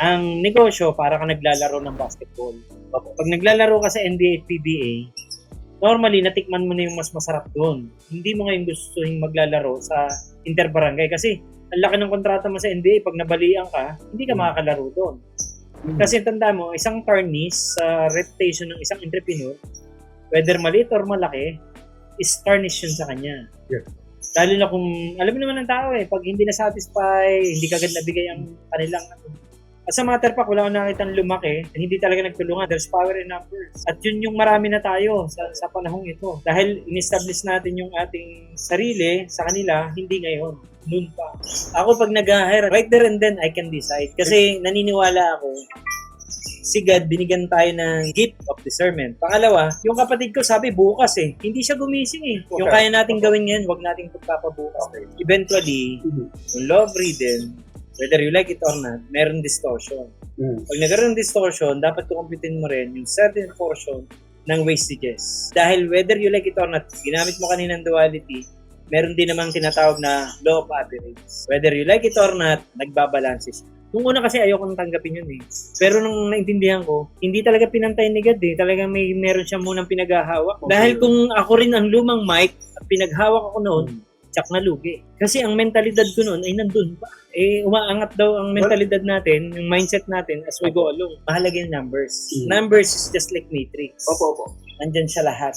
Ang negosyo, para ka naglalaro ng basketball. Pag naglalaro ka sa NBA at PBA, normally, natikman mo na yung mas masarap doon. Hindi mo ngayon gusto yung maglalaro sa interbarangay kasi ang laki ng kontrata mo sa NBA, pag nabalian ka, hindi ka makakalaro doon. Kasi tanda mo, isang tarnish sa reputation ng isang entrepreneur, whether maliit or malaki, is tarnish yun sa kanya. Yeah. Lalo na kung, alam mo naman ng tao eh, pag hindi na-satisfy, hindi kagad nabigay ang kanilang. As a matter fact, wala akong nakitang lumaki, hindi talaga nagtulungan. There's power in numbers. At yun yung marami na tayo sa, sa panahong ito. Dahil in-establish natin yung ating sarili sa kanila, hindi ngayon. Noon pa. Ako pag nag-hire, right there and then I can decide. Kasi naniniwala ako, si God, binigyan tayo ng gift of discernment. Pangalawa, yung kapatid ko sabi bukas eh. Hindi siya gumising eh. Yung Okay. kaya natin gawin ngayon, wag nating pagpapabukas. Okay. Eventually, Mhm. yung love ridden, whether you like it or not, meron distortion. Mm. Pag nagkaroon ng distortion, dapat kukumpitin mo rin yung certain portion ng wastages. Dahil whether you like it or not, ginamit mo kanina ng duality, meron din namang tinatawag na law of average. Whether you like it or not, nagbabalanse siya. Nung una kasi ayoko nang tanggapin yun eh. Pero nung naintindihan ko, hindi talaga pinantay ni God eh. Talaga may meron siya munang pinaghahawak. Okay. Dahil kung ako rin ang lumang mic at pinaghawak ako noon, tsak na lugi. Kasi ang mentalidad ko noon ay nandun pa. Eh, umaangat daw ang mentalidad natin, yung mindset natin as we go along. Mahalaga yung numbers. Mm. Numbers is just like matrix. Opo, opo. Nandyan siya lahat.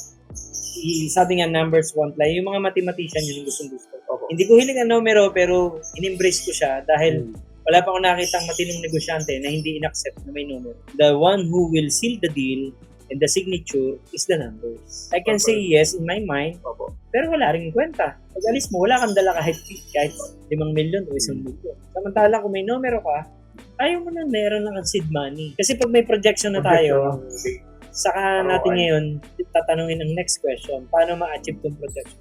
I, sabi nga, numbers won't lie. Yung mga mathematician, yun yung gustong gusto. Opo. Hindi ko hiling ang numero, pero in-embrace ko siya dahil Mm. wala pa akong nakitang matinong negosyante na hindi in-accept na may numero. The one who will seal the deal and the signature is the numbers. I can say yes in my mind, Opo. Pero wala rin kwenta. Pag alis mo, wala kang dala kahit, kahit 5 milyon o 1 milyon. Samantala, kung may numero ka, ayaw mo na meron ng seed money. Kasi pag may projection na tayo, saka natin ngayon tatanungin ang next question, paano ma-achieve tong projection?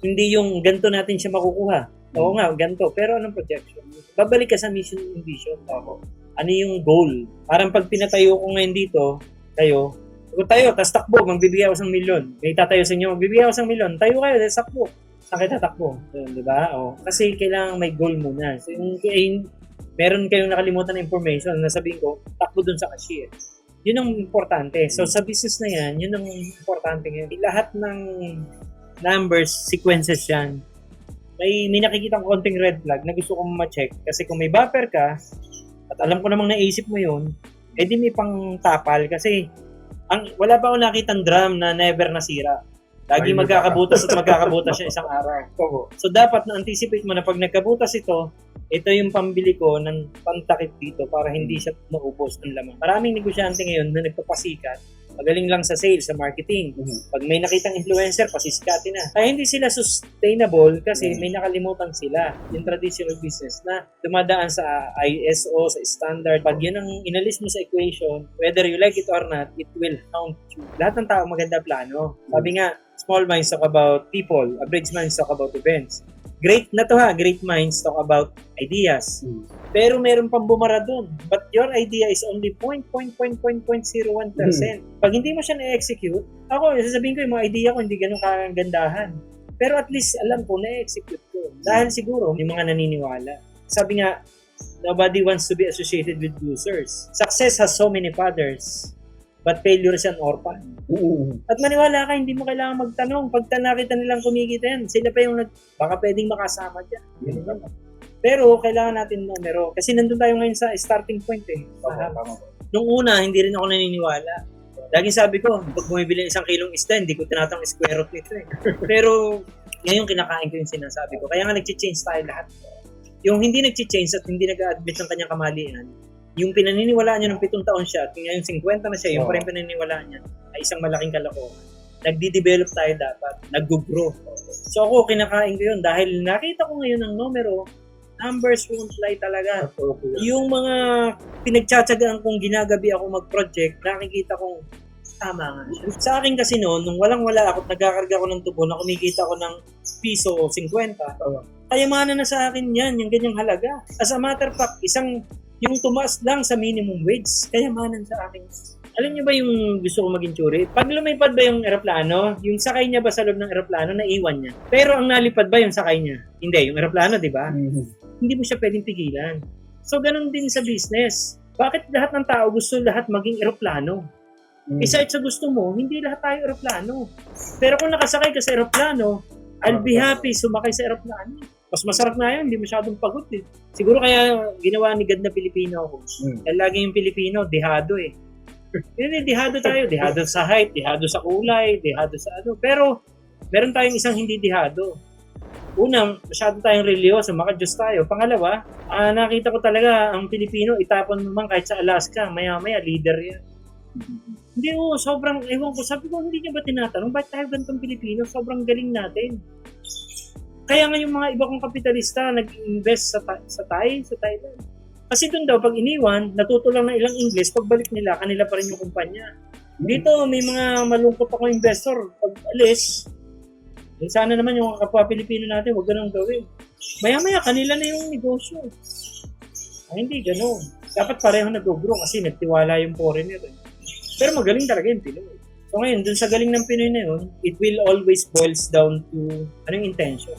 Hindi yung ganito natin siya makukuha. Oo nga, ganito. Pero anong projection? Babalik ka sa mission and vision. Ako. Ano yung goal? Parang pag pinatayo ko ngayon dito, tayo, kung tayo, tas takbo, magbibigay ako ng milyon. May tatayo sa inyo, magbibigay ako ng milyon. Tayo kayo, tas takbo. Saan kayo tatakbo? Yun, di ba? O, kasi kailangan may goal muna. So, yung, yung, meron kayong nakalimutan na information na sabihin ko, takbo dun sa cashier. Yun ang importante. So, sa business na yan, yun ang importante ngayon. Lahat ng numbers, sequences yan. May, may nakikita ko konting red flag na gusto kong ma-check. Kasi kung may buffer ka, at alam ko namang naisip mo yun, eh di may pang tapal. Kasi ang, wala pa ako nakitang drum na never nasira. Lagi Ay, magkakabutas at magkakabutas siya isang araw. So dapat na-anticipate mo na pag nagkabutas ito, ito yung pambili ko ng pantakip dito para hindi siya maubos ng laman. Maraming negosyante ngayon na nagpapasikat, magaling lang sa sales, sa marketing. Mhm. Pag may nakitang influencer, pasiskatin na. Kaya hindi sila sustainable kasi may nakalimutan sila yung traditional business na dumadaan sa ISO, sa standard. Pag yun ang inalis mo sa equation, whether you like it or not, it will count you. Lahat ng tao maganda plano. Sabi nga, small minds talk about people, average minds talk about events. Great na to ha, great minds talk about ideas. Mm. Pero meron pang bumara dun. But your idea is only 0.0.0.01%. Pag hindi mo siya na-execute, ako, sasabihin ko yung mga idea ko hindi ganun kagandahan. Pero at least alam ko na-execute ko. Dahil siguro, may mga naniniwala. Sabi nga, nobody wants to be associated with losers. Success has so many fathers, but failure is an orphan. Mm. At maniwala ka, hindi mo kailangan magtanong. Pag nakita nilang kumikita yan, sila pa yung nag, baka pwedeng makasama dyan. Ganun lang. Pero kailangan natin numero. Kasi nandun tayo ngayon sa starting point eh. Tama. Nung una, hindi rin ako naniniwala. Laging sabi ko, pag bumibili ng isang kilong isda, hindi ko tinatang square root nito eh. Pero ngayon kinakain ko yung sinasabi ko. Kaya nga nag-change tayo lahat. Yung hindi nag-change at hindi nag-admit ng kanyang kamalian, yung pinaniniwalaan niya ng pitong taon siya at ngayon 50 na siya, yung Oo. pa rin pinaniniwalaan niya ay isang malaking kalokohan. Nagdi-develop tayo dapat, nag-grow. So ako, kinakain ko yun dahil nakita ko ngayon ang numero, numbers won't lie talaga yung mga pinagtsatsagaan kong ginagabi ako mag-project, nakikita kong tama nga siya. Sa akin kasi noon, nung walang-wala ako, nagkakarga ko ng tubo na kumikita ko ng piso o 50, Oo. kayamanan na sa akin yan, yung ganyang halaga. As a matter of fact, isang, yung tumaas lang sa minimum wage, kayamanan sa akin. Alam niyo ba yung gusto ko maging tsuri? Pag lumipad ba yung eroplano, yung sakay niya ba sa loob ng eroplano, naiwan niya. Pero ang nalipad ba yung sakay niya? Hindi, yung eroplano, di ba? Mhm. hindi mo siya pwedeng pigilan. So, ganun din sa business. Bakit lahat ng tao gusto lahat maging eroplano? Mm. Isa sa gusto mo, hindi lahat tayo eroplano. Pero kung nakasakay ka sa eroplano, I'll be happy sumakay sa eroplano. Mas masarap na yun, hindi masyadong pagod eh. Siguro kaya ginawa ni God na Pilipino ako. Mm. Dahil lagi yung Pilipino, dehado eh. Yun eh, dehado tayo. Dehado sa height, dehado sa kulay, dehado sa ano. Pero, meron tayong isang hindi dehado. Una, masyado tayong religyoso, maka-Diyos tayo. Pangalawa, ah, nakita ko talaga ang Pilipino, itapon mo man kahit sa Alaska, maya-maya, leader yan. Hindi oh, sobrang, ewan ko, sabi ko, hindi niya ba tinatanong, bakit tayo ganitong Pilipino? Sobrang galing natin. Kaya nga yung mga iba kong kapitalista nag-invest sa, sa Thai, sa Thailand. Kasi doon daw, pag iniwan, natuto lang ng ilang English, pagbalik nila, kanila pa rin yung kumpanya. Dito, may mga malungkot akong investor. Pag alis, eh, sana naman yung kapwa Pilipino natin, huwag ganun gawin. Maya-maya, kanila na yung negosyo. Ay, hindi ganun. Dapat pareho nag-grow kasi nagtiwala yung foreigner. Eh. Pero magaling talaga yung Pinoy. So ngayon, dun sa galing ng Pinoy na yun, it will always boils down to anong intention.